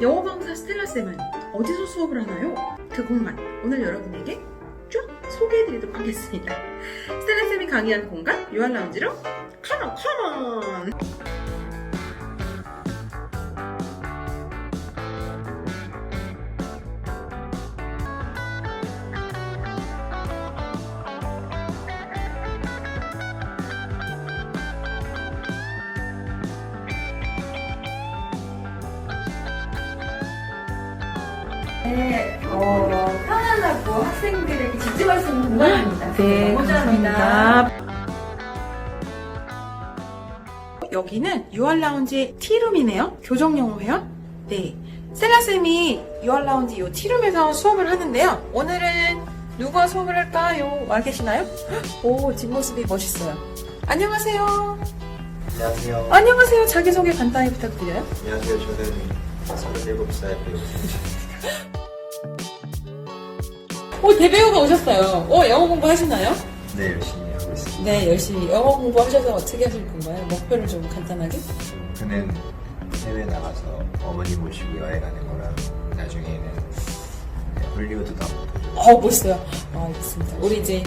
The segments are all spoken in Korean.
영어 강사 스텔라 쌤은 어디서 수업을 하나요? 그 공간 오늘 여러분에게 쭉 소개해드리도록 하겠습니다. 스텔라 쌤이 강의하는 공간 유한 라운지로 컴온 컴온! 네, 어, 편안하고 학생들에게 집중할 수 있는 공간입니다. 네, 너무 감사합니다. 여기는 유알 라운지 티룸이네요. 교정영어 회원. 네. 셀라쌤이 유알 라운지 이 티룸에서 수업을 하는데요. 오늘은 누가 수업을 할까요? 와 계시나요? 오, 뒷모습이 멋있어요. 안녕하세요. 안녕하세요. 안녕하세요. 자기소개 간단히 부탁드려요. 안녕하세요. 저는 37살 배우입니다. 오, 대배우가 오셨어요. 오, 영어 공부 하시나요? 네, 열심히 하고 있습니다. 네, 열심히. 영어 공부 하셔서 어떻게 하실 건가요? 목표를 좀 간단하게? 목표는 해외 나가서 어머니 모시고 여행하는 거랑 나중에는 네, 홀리우드도 한번. 어, 멋있어요. 아, 알겠습니다. 우리 이제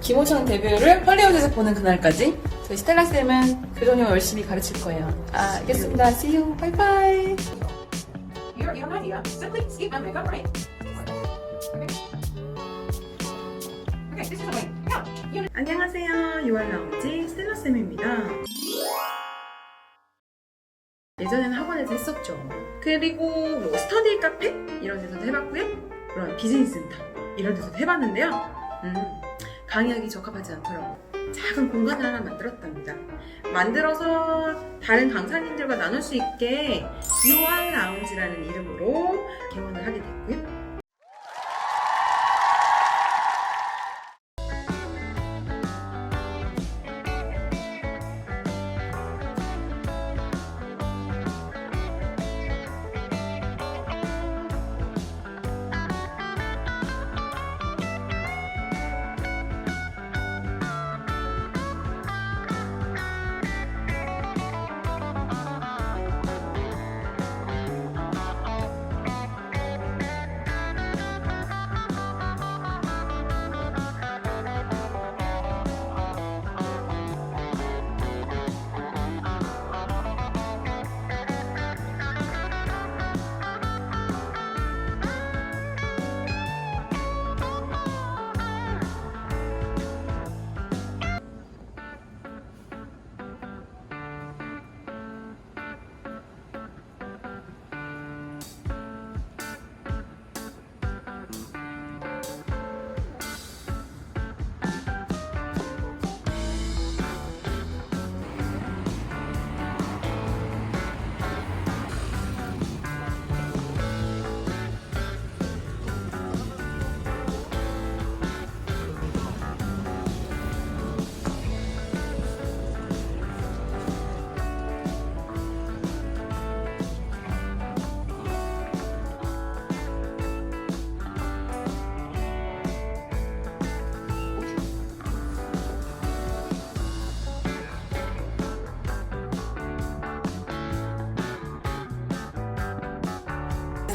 김호청 데뷔를 헐리우드에서 보는 그날까지 저희 스텔라 쌤은 교정영 열심히 가르칠 거예요. 아, 알겠습니다. See you. Bye bye. You're, you're not here. Simply skip my makeup, right? Okay, 안녕하세요. 유알라운지 스텔라쌤입니다. 예전에는 학원에서 했었죠. 그리고 뭐 스터디 카페 이런 데서도 해봤고요. 그런 비즈니스 센터 이런 데서도 해봤는데요. 음, 강의하기 적합하지 않더라고. 작은 공간을 하나 만들었답니다. 만들어서 다른 강사님들과 나눌 수 있게 유알 라운지라는 이름으로 개원을 하게 됐고요.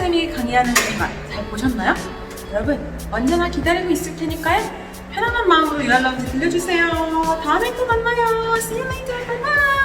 쌤이 강의하는 공간 잘 보셨나요? 여러분 언제나 기다리고 있을 테니까요. 편안한 마음으로 유알라운지 들려주세요. 다음에 또 만나요. See you later. Bye bye.